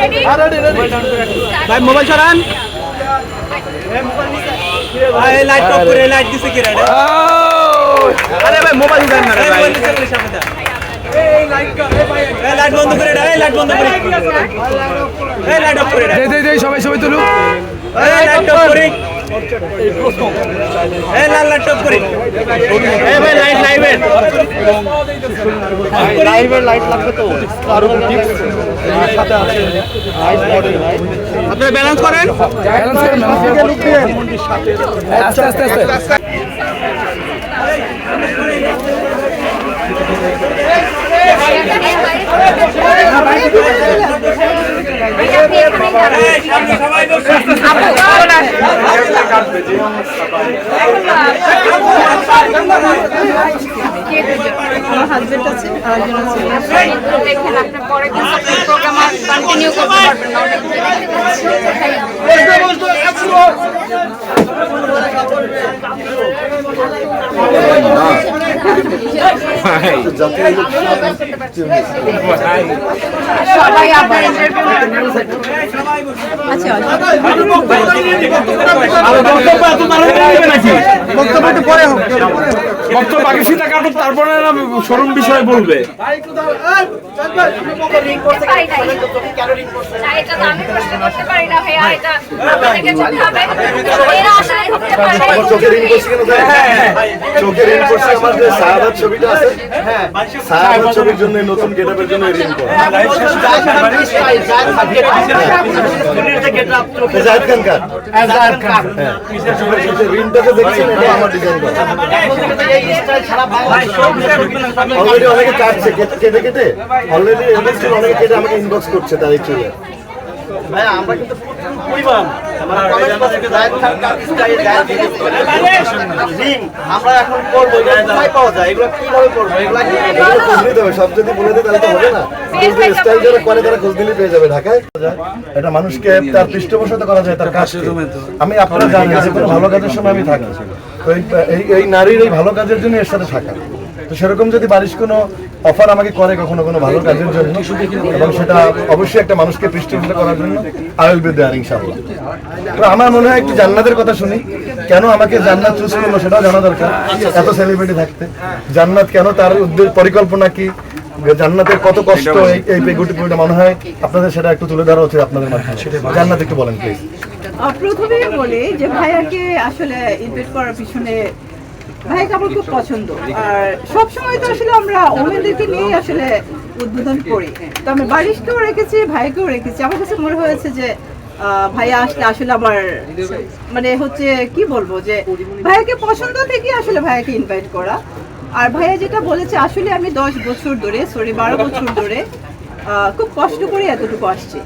Ready ভাই mobile সরান। ভাই লাইট অফ করে লাইট দিছে কি রে আরে ভাই মোবাইল না ভাই। এই লাইট এই লাইট বন্ধ করে লাইট বন্ধ করে। এই লাইট অফ করে। দে দে সবাই সবাই তুলুক। এই লাইট অফ করে। এই লাল লাইট অফ করে। এই ভাই লাইট লাইভের লাইভের লাইট লাগবে তো। আরও টিপস সাথে আছে। আপনারা ব্যালেন্স করেন? ব্যালেন্স করেন করেন। আস্তে আস্তে আস্তে। সবাই বসে আমার হাজবেন্ড আছে আরেকজন আছে। দেখেন আপনার পরে কিন্তু আপনি প্রোগ্রাম কন্টিনিউ করতে পারবেন না অনেক দূরে দেখতে পাচ্ছি সবাই আবার আচ্ছা বক্তব্য পরে হোক বক্তব্য বাকি সেটা কাটুক তারপরে না শোরুম বিষয়ে বলবে জন্য নতুন গেটআপের জন্য রিং করা জাহিদ খান কার? রিংটাকে দেখছেন এটা আমার ডিজাইন করা। অলরেডি অনেকে কাটছে কেটে কেটে কেটে। অলরেডি অনেকে কেটে আমাকে ইনবক্স করছে তার এই ছবি আমরা এখন করব কোথায় পাওয়া যায় এগুলো কীভাবে করব এগুলো এগুলো খোঁজ নিতে হবে সব যদি বলে দেয় তাহলে তো হবে না। স্টাইল যারা করে তারা খোঁজ দিলে পেয়ে যাবে ঢাকায়। এটা মানুষকে তার পৃষ্ঠপোষকতা করা যায় তার কাজ আমি আপনারা জানেন যে কোনো ভালো কাজের সময় আমি থাকি। তো এই- এই এই নারীর এই ভালো কাজের জন্য এর সাথে থাকা। তো সেরকম যদি বারিশ কোনো অফার আমাকে করে কখনো কোনো ভালো কাজের জন্য এবং সেটা অবশ্যই একটা মানুষকে পৃষ্ঠপোষকতা করার জন্য আই উইল বি দেয়ার ইনশাআল্লাহ। তো আমার মনে হয় একটু জান্নাতের কথা শুনি। কেন আমাকে জান্নাত চুজ করল সেটাও জানা দরকার। এত সেলিব্রিটি থাকতে। জান্নাত কেন তার উদ্দেশ্য পরিকল্পনা কি? জান্নাতের কত কষ্ট এই এই পেগুটি পুরোটা মনে হয়? আপনাদের সেটা একটু তুলে ধরা উচিত আপনাদের মাধ্যমে জান্নাত একটু বলেন প্লিজ আহ, প্রথমেই বলি যে ভাইয়াকে আসলে ইনভাইট করার পিছনে খুব পছন্দ। আর সব সময় তো আসলে আমরা ওমেনদেরকে নিয়েই আসলে উদ্বোধন করি। তো আমি রেখেছি, ভাইকেও রেখেছি। আমার কাছে মনে হয়েছে যে ভাইয়া আসলে আসলে আমার মানে হচ্ছে, কি বলব যে, ভাইয়াকে পছন্দ থেকে আসলে ভাইয়াকে ইনভাইট করা। আর ভাইয়া যেটা বলেছে, আসলে আমি দশ বছর ধরে সরি বারো বছর ধরে খুব কষ্ট করে এতটুকু আসছি।